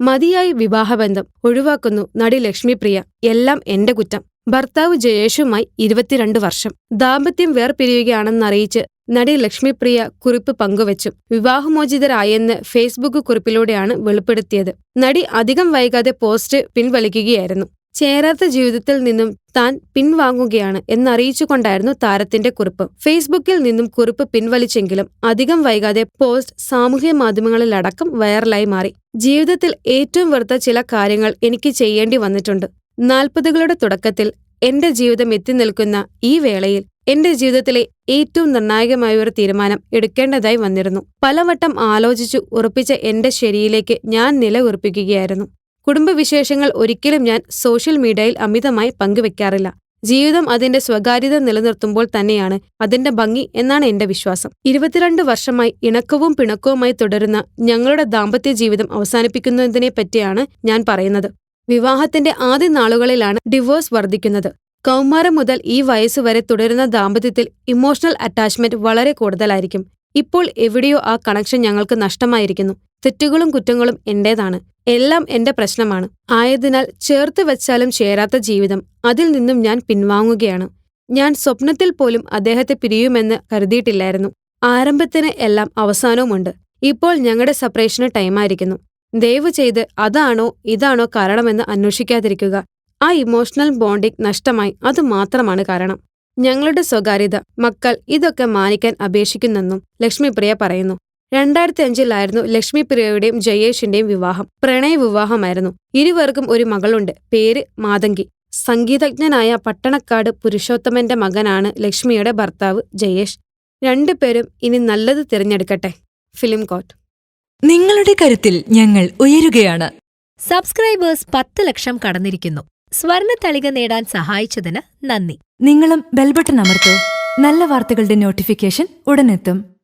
മതിയായി വിവാഹബന്ധം ഒഴിവാക്കുന്നു നടി ലക്ഷ്മിപ്രിയ. എല്ലാം എന്റെ കുറ്റം. ഭർത്താവ് ജയേഷുമായി ഇരുപത്തിരണ്ട് വർഷം. ദാമ്പത്യം വേർപിരിയുകയാണെന്നറിയിച്ച് നടി ലക്ഷ്മിപ്രിയ കുറിപ്പ് പങ്കുവച്ചു. വിവാഹമോചിതരായെന്ന് ഫേസ്ബുക്ക് കുറിപ്പിലൂടെയാണ് വെളിപ്പെടുത്തിയത്. നടി അധികം വൈകാതെ പോസ്റ്റ് പിൻവലിക്കുകയായിരുന്നു. ചേരാത്ത ജീവിതത്തിൽ നിന്നും താൻ പിൻവാങ്ങുകയാണ് എന്നറിയിച്ചുകൊണ്ടായിരുന്നു താരത്തിന്റെ കുറിപ്പ്. ഫേസ്ബുക്കിൽ നിന്നും കുറിപ്പ് പിൻവലിച്ചെങ്കിലും അധികം വൈകാതെ പോസ്റ്റ് സാമൂഹ്യ മാധ്യമങ്ങളിലടക്കം വൈറലായി മാറി. ജീവിതത്തിൽ ഏറ്റവും വെറുത്ത ചില കാര്യങ്ങൾ എനിക്ക് ചെയ്യേണ്ടി വന്നിട്ടുണ്ട്. നാൽപ്പതുകളുടെ തുടക്കത്തിൽ എന്റെ ജീവിതം എത്തി നിൽക്കുന്ന ഈ വേളയിൽ എന്റെ ജീവിതത്തിലെ ഏറ്റവും നിർണായകമായ ഒരു തീരുമാനം എടുക്കേണ്ടതായി വന്നിരുന്നു. പലവട്ടം ആലോചിച്ചു ഉറപ്പിച്ച എന്റെ ശരിയിലേക്ക് ഞാൻ നിലയുറപ്പിക്കുകയായിരുന്നു. കുടുംബവിശേഷങ്ങൾ ഒരിക്കലും ഞാൻ സോഷ്യൽ മീഡിയയിൽ അമിതമായി പങ്കുവെക്കാറില്ല. ജീവിതം അതിന്റെ സ്വകാര്യത നിലനിർത്തുമ്പോൾ തന്നെയാണ് അതിന്റെ ഭംഗി എന്നാണ് എന്റെ വിശ്വാസം. ഇരുപത്തിരണ്ട് വർഷമായി ഇണക്കവും പിണക്കവുമായി തുടരുന്ന ഞങ്ങളുടെ ദാമ്പത്യ ജീവിതം അവസാനിപ്പിക്കുന്നതിനെ പറ്റിയാണ് ഞാൻ പറയുന്നത്. വിവാഹത്തിന്റെ ആദ്യ നാളുകളിലാണ് ഡിവോഴ്സ് വർദ്ധിക്കുന്നത്. കൗമാരം മുതൽ ഈ വയസ്സ് വരെ തുടരുന്ന ദാമ്പത്യത്തിൽ ഇമോഷണൽ അറ്റാച്ച്മെന്റ് വളരെ കൂടുതലായിരിക്കും. ഇപ്പോൾ എവിടെയോ ആ കണക്ഷൻ ഞങ്ങൾക്ക് നഷ്ടമായിരിക്കുന്നു. തെറ്റുകളും കുറ്റങ്ങളും എന്റേതാണ്. എല്ലാം എന്റെ പ്രശ്നമാണ്. ആയതിനാൽ ചേർത്ത് വെച്ചാലും ചേരാത്ത ജീവിതം അതിൽ നിന്നും ഞാൻ പിൻവാങ്ങുകയാണ്. ഞാൻ സ്വപ്നത്തിൽ പോലും അദ്ദേഹത്തെ പിരിയുമെന്ന് കരുതിയിട്ടില്ലായിരുന്നു. ആരംഭത്തിന് എല്ലാം അവസാനവുമുണ്ട്. ഇപ്പോൾ ഞങ്ങളുടെ സെപ്പറേഷന് ടൈമായിരിക്കുന്നു ദയവ് ചെയ്ത് അതാണോ ഇതാണോ കാരണമെന്ന് അന്വേഷിക്കാതിരിക്കുക. ആ ഇമോഷണൽ ബോണ്ടിംഗ് നഷ്ടമായി. അത് മാത്രമാണ് കാരണം. ഞങ്ങളുടെ സ്വകാര്യത. മക്കൾ ഇതൊക്കെ മാനിക്കാൻ അപേക്ഷിക്കുന്നെന്നും ലക്ഷ്മിപ്രിയ പറയുന്നു. രണ്ടായിരത്തി അഞ്ചിലായിരുന്നു ലക്ഷ്മി പ്രിയയുടെയും ജയേഷിന്റെയും വിവാഹം. പ്രണയ വിവാഹമായിരുന്നു. ഇരുവർക്കും ഒരു മകളുണ്ട്. പേര് മാതങ്കി. സംഗീതജ്ഞനായ പട്ടണക്കാട് പുരുഷോത്തമന്റെ മകനാണ് ലക്ഷ്മിയുടെ ഭർത്താവ് ജയേഷ്. രണ്ടുപേരും ഇനി നല്ലത് തിരഞ്ഞെടുക്കട്ടെ. ഫിലിം കോട്ട് നിങ്ങളുടെ കരുത്തിൽ ഞങ്ങൾ ഉയരുകയാണ്. സബ്സ്ക്രൈബേഴ്സ് പത്ത് ലക്ഷം കടന്നിരിക്കുന്നു. സ്വർണ തളിക നേടാൻ സഹായിച്ചതിന് നന്ദി. നിങ്ങളും ബെൽബട്ടൺ അമർത്തോ. നല്ല വാർത്തകളുടെ നോട്ടിഫിക്കേഷൻ ഉടനെത്തും.